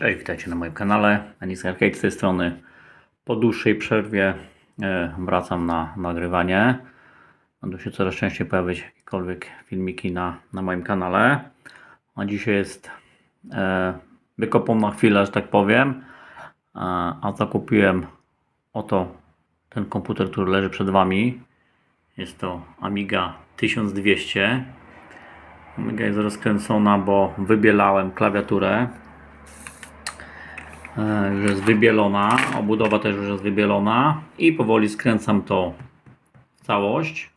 Cześć, witajcie na moim kanale. Anis Arcade z tej strony. Po dłuższej przerwie e, wracam na nagrywanie. Będą się coraz częściej pojawiać jakiekolwiek filmiki na, na moim kanale. A dzisiaj jest e, wykopą na chwilę, że tak powiem. A, a zakupiłem oto ten komputer, który leży przed Wami. Jest to Amiga 1200. Amiga jest rozkręcona, bo wybielałem klawiaturę. E, już jest wybielona, obudowa też już jest wybielona i powoli skręcam to w całość.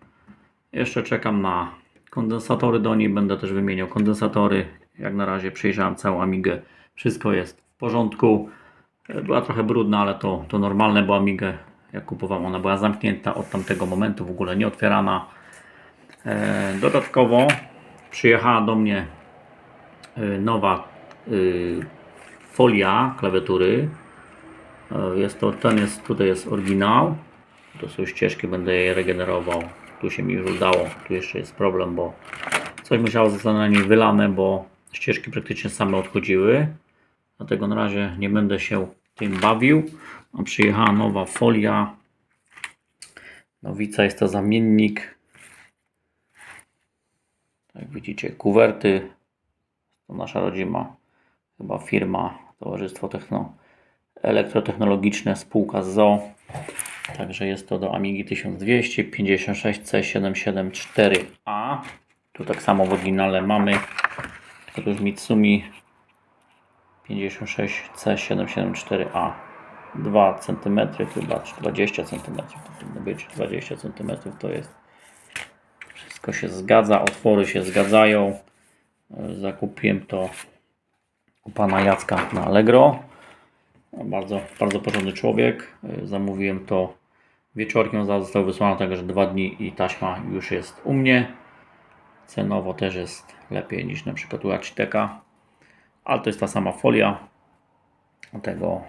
Jeszcze czekam na kondensatory do niej, będę też wymieniał kondensatory. Jak na razie przejrzałem całą Amigę, wszystko jest w porządku. E, Była trochę brudna, ale to, to normalne, bo Amigę jak kupowałem, ona była zamknięta od tamtego momentu, w ogóle nie otwierana. E, Dodatkowo przyjechała do mnie nowa y, folia klawiatury. E, Jest to, ten jest, tutaj jest oryginał. To są ścieżki, będę je regenerował. Tu się mi już udało. Tu jeszcze jest problem, bo coś musiało zostać na niej wylane, bo ścieżki praktycznie same odchodziły. Dlatego na razie nie będę się tym bawił. A przyjechała nowa folia. Nowica jest to zamiennik. Jak widzicie, kuwerty. To nasza rodzima chyba firma, Towarzystwo Techno, Elektrotechnologiczne, spółka ZO. Także jest to do Amigi 1200 56C774A. Tu tak samo w oryginale mamy, tylko już Mitsumi 56C774A. 2 cm chyba, czy 20 cm powinno być, 20 cm to jest. Wszystko się zgadza, otwory się zgadzają. Zakupiłem to u pana Jacka na Allegro. Bardzo, bardzo porządny człowiek. Zamówiłem to wieczorkiem, został wysłany także dwa dni i taśma już jest u mnie. Cenowo też jest lepiej niż na przykład u Architeka. Ale to jest ta sama folia. Dlatego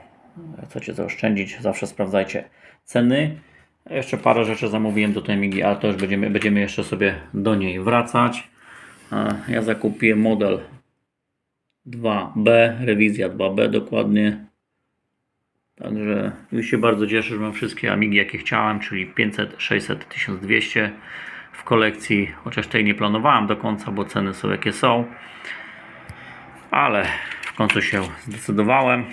jak chcecie zaoszczędzić, zawsze sprawdzajcie ceny. Jeszcze parę rzeczy zamówiłem do tej Amigi, ale to już będziemy, będziemy jeszcze sobie do niej wracać. E, Ja zakupiłem model 2B, rewizja 2B dokładnie. Także już się bardzo cieszę, że mam wszystkie Amigi jakie chciałem, czyli 500, 600, 1200 w kolekcji. Chociaż tej nie planowałem do końca, bo ceny są jakie są. Ale w końcu się zdecydowałem.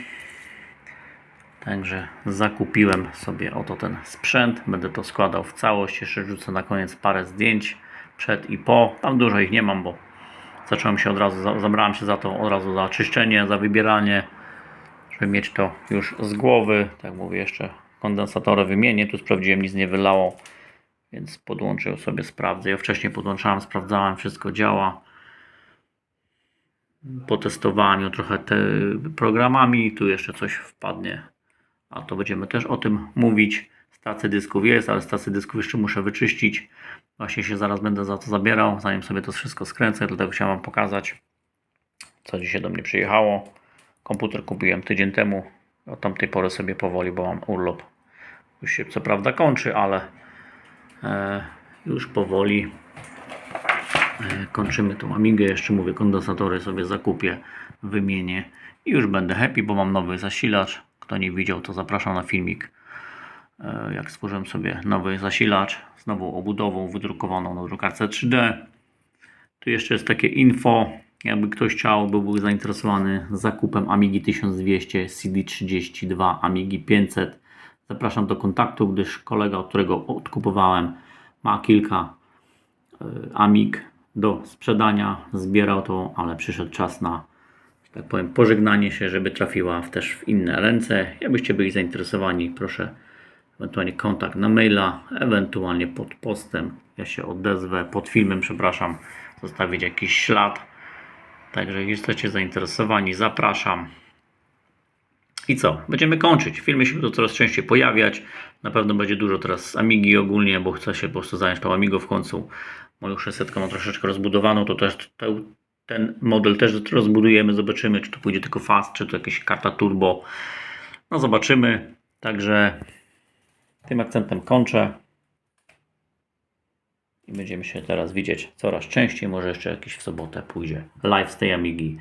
Także zakupiłem sobie oto ten sprzęt. Będę to składał w całość. Jeszcze rzucę na koniec parę zdjęć przed i po. Tam dużo ich nie mam, bo zacząłem się od razu, za- zabrałem się za to od razu za czyszczenie, za wybieranie, żeby mieć to już z głowy. Tak mówię, jeszcze kondensatory wymienię. Tu sprawdziłem, nic nie wylało, więc podłączył sobie, sprawdzę. Ja wcześniej podłączałem, sprawdzałem, wszystko działa. Potestowałem ją trochę te programami, tu jeszcze coś wpadnie, a to będziemy też o tym mówić. Stacja dysków jest, ale stację dysków jeszcze muszę wyczyścić. Właśnie się zaraz będę za to zabierał, zanim sobie to wszystko skręcę, dlatego chciałem Wam pokazać, co dzisiaj do mnie przyjechało. Komputer kupiłem tydzień temu, od tamtej pory sobie powoli, bo mam urlop. Już się co prawda kończy, ale e, już powoli e, kończymy tą Amigę. Jeszcze mówię, kondensatory sobie zakupię, wymienię i już będę happy, bo mam nowy zasilacz. Kto nie widział, to zapraszam na filmik jak stworzyłem sobie nowy zasilacz z nową obudową wydrukowaną na drukarce 3D. Tu jeszcze jest takie info, jakby ktoś chciał, by był zainteresowany zakupem Amigi 1200, CD32, Amigi 500. Zapraszam do kontaktu, gdyż kolega, którego odkupowałem, ma kilka e, Amig do sprzedania, zbierał to, ale przyszedł czas na tak powiem, pożegnanie się, żeby trafiła w, też w inne ręce. Jakbyście byli zainteresowani, proszę ewentualnie kontakt na maila, ewentualnie pod postem. Ja się odezwę, pod filmem, przepraszam, zostawić jakiś ślad. Także jeśli jesteście zainteresowani, zapraszam. I co? Będziemy kończyć. Filmy się będą coraz częściej pojawiać. Na pewno będzie dużo teraz Amigi ogólnie, bo chcę się po prostu zająć tą Amigą w końcu. Moją 600 mam troszeczkę rozbudowaną, to też te, ten model też rozbudujemy, zobaczymy, czy to pójdzie tylko fast, czy to jakaś karta turbo. No zobaczymy. Także tym akcentem kończę. I będziemy się teraz widzieć coraz częściej. Może jeszcze jakiś w sobotę pójdzie live z tej Amigi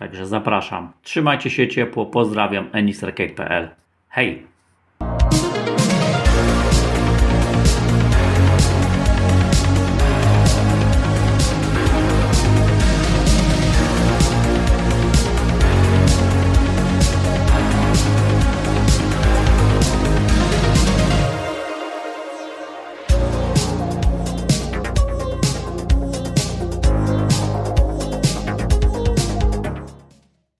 Także zapraszam. Trzymajcie się ciepło. Pozdrawiam. enisarcade.pl Hej!